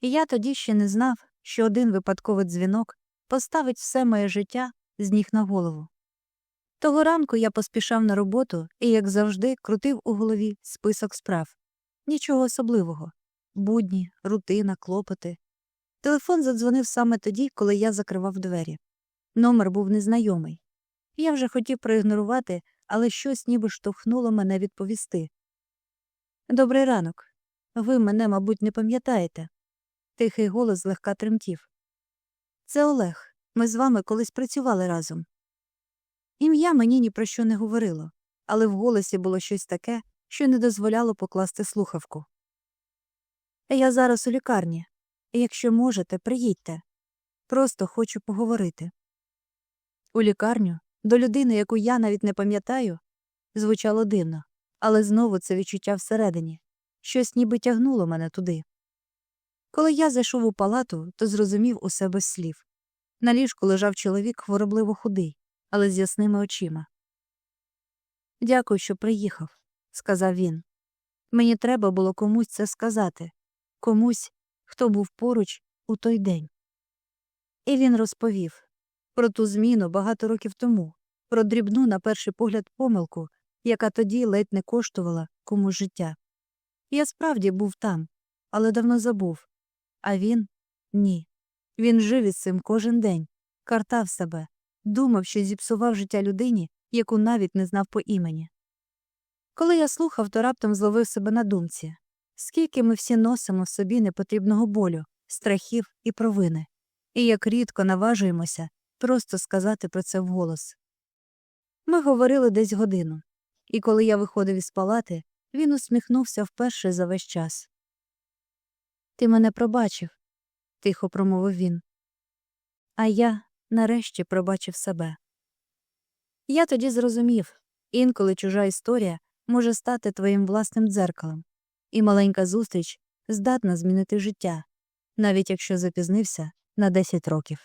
І я тоді ще не знав, що один випадковий дзвінок поставить все моє життя з ніг на голову. Того ранку я поспішав на роботу і, як завжди, крутив у голові список справ. Нічого особливого будні, рутина, клопоти. Телефон задзвонив саме тоді, коли я закривав двері. Номер був незнайомий. Я вже хотів проігнорувати, але щось ніби штовхнуло мене відповісти. Добрий ранок. Ви мене, мабуть, не пам'ятаєте. Тихий голос злегка тремтів. Це Олег. Ми з вами колись працювали разом. Ім'я мені ні про що не говорило, але в голосі було щось таке, що не дозволяло покласти слухавку. Я зараз у лікарні, якщо можете, приїдьте. Просто хочу поговорити. У лікарню до людини, яку я навіть не пам'ятаю, звучало дивно, але знову це відчуття всередині щось ніби тягнуло мене туди. Коли я зайшов у палату, то зрозумів усе без слів. На ліжку лежав чоловік хворобливо худий, але з ясними очима. Дякую, що приїхав, сказав він. Мені треба було комусь це сказати, комусь, хто був поруч у той день. І він розповів про ту зміну багато років тому, про дрібну, на перший погляд, помилку, яка тоді ледь не коштувала комусь життя. Я справді був там, але давно забув. А він ні. Він жив із цим кожен день, картав себе, думав, що зіпсував життя людині, яку навіть не знав по імені. Коли я слухав, то раптом зловив себе на думці скільки ми всі носимо в собі непотрібного болю, страхів і провини, і як рідко наважуємося просто сказати про це вголос. Ми говорили десь годину, і коли я виходив із палати, він усміхнувся вперше за весь час. Ти мене пробачив, тихо промовив він. А я нарешті пробачив себе. Я тоді зрозумів інколи чужа історія може стати твоїм власним дзеркалом, і маленька зустріч здатна змінити життя, навіть якщо запізнився на 10 років.